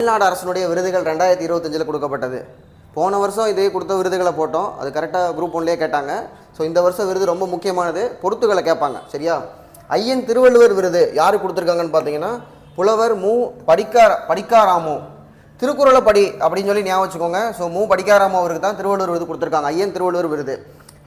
தமிழ்நாடு அரசனுடைய விருதுகள் ரெண்டாயிரத்தி இருபத்தஞ்சில் கொடுக்கப்பட்டது. போன வருஷம் இதே கொடுத்த விருதுகளை போட்டோம். அது கரெக்டாக குரூப் ஒன்லேயே கேட்டாங்க. ஸோ இந்த வருஷம் விருது ரொம்ப முக்கியமானது. பொருத்துகளை கேட்பாங்க. சரியா? ஐயன் திருவள்ளுவர் விருது யார் கொடுத்துருக்காங்கன்னு பார்த்தீங்கன்னா புலவர் மு. படிக்கார படிக்காராமோ. திருக்குறளை படி அப்படின்னு சொல்லி ஞாபகம் வச்சுக்கோங்க. ஸோ மு. படிக்காராமோ அவருக்கு தான் திருவள்ளுவர் விருது கொடுத்துருக்காங்க. ஐயன் திருவள்ளுவர் விருது.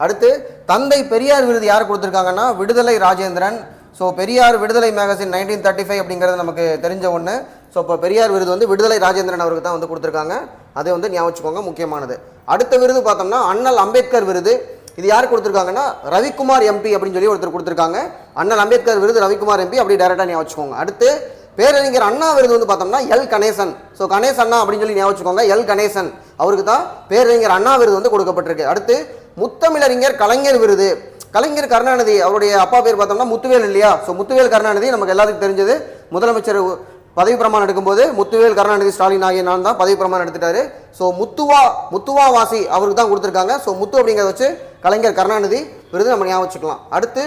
அடுத்து தந்தை பெரியார் விருது யார் கொடுத்துருக்காங்கன்னா விடுதலை ராஜேந்திரன் ஸோ பெரியார் விடுதலை மேகசின் நைன்டீன் தேர்ட்டி ஃபைவ் அப்படிங்கிறது நமக்கு தெரிஞ்ச ஒன்று ஸோ இப்போ பெரியார் விருது வந்து விடுதலை ராஜேந்திரன் அவருக்கு தான் வந்து கொடுத்துருக்காங்க. அதை வந்து ஞாபகம் வச்சுக்கோங்க முக்கியமானது. அடுத்த விருது பார்த்தோம்னா அண்ணல் அம்பேத்கர் விருது. இது யார் கொடுத்துருக்காங்கன்னா ரவிக்குமார் எம்பி அப்படின்னு சொல்லி ஒருத்தர் கொடுத்துருக்காங்க. அண்ணல் அம்பேத்கர் விருது ரவிக்குமார் எம்பி அப்படி டேரெக்டாக ஞாபகம் வச்சுக்கோங்க. அடுத்து பேரறிஞர் அண்ணா விருது வந்து பார்த்தோம்னா எல் கணேசன். ஸோ கணேஷ் அண்ணா அப்படின்னு சொல்லி ஞாபகம் வச்சுக்கோங்க எல் கணேசன். அவருக்கு தான் பேரறிஞர் அண்ணா விருது வந்து கொடுக்கப்பட்டிருக்கு. அடுத்து முத்தமிழறிஞர் கலைஞர் விருது. கலைஞர் கருணாநிதி அவருடைய அப்பா பேர் பார்த்தோம்னா முத்துவேல் இல்லையா? ஸோ முத்துவேல் கருணாநிதி நமக்கு எல்லாத்துக்கும் தெரிஞ்சது. முதலமைச்சர் பதவி பிரமாணம் எடுக்கும்போது முத்துவேல் கருணாநிதி ஸ்டாலின் ஆகிய நான் தான் பதவி பிரமாணம் எடுத்துட்டாரு. ஸோ முத்துவா முத்துவா வாசி அவருக்கு தான் கொடுத்துருக்காங்க. ஸோ முத்து அப்படிங்கிறத வச்சு கலைஞர் கருணாநிதி விருது நம்ம ஞாபகம் வச்சுக்கலாம். அடுத்து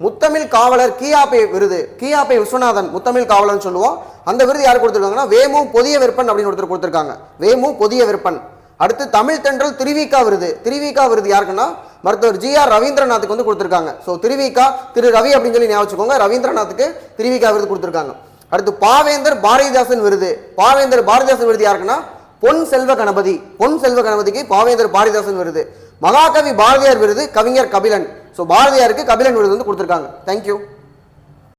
முத்தமிழ் காவலர் கியாபே விருது. கியாபே விஸ்வநாதன் முத்தமிழ் காவலர்னு சொல்லுவோம். அந்த விருது யார் கொடுத்துருக்காங்கன்னா வேமு பொதிய விற்பன் அப்படின்னு ஒருத்தர் கொடுத்துருக்காங்க. வேமு பொதிய விற்பன். அடுத்து தமிழ் தென்றல் திருவிக்கா விருது. திருவிக்கா விருது யாருக்குன்னா மருத்துவர் ஜி ஆர் ரவீந்திரநாத்துக்கு வந்து கொடுத்துருக்காங்க. ஸோ திருவிகா திரு ரவி அப்படின்னு சொல்லி ஞாபகம் வச்சுக்கோங்க. ரவீந்திரநாத்துக்கு திருவிகா விருது கொடுத்துருக்காங்க. அடுத்து பாவேந்தர் பாரதிதாசன் விருது. பாவேந்தர் பாரதிதாசன் விருது யாருக்குன்னா? பொன் செல்வ கணபதி. பொன் செல்வ கணபதிக்கு பாவேந்தர் பாரதிதாசன் விருது. மகாகவி பாரதியார் விருது கவிஞர் கபிலன். ஸோ பாரதியாருக்கு கபிலன் விருது வந்து கொடுத்துருக்காங்க. தேங்க்யூ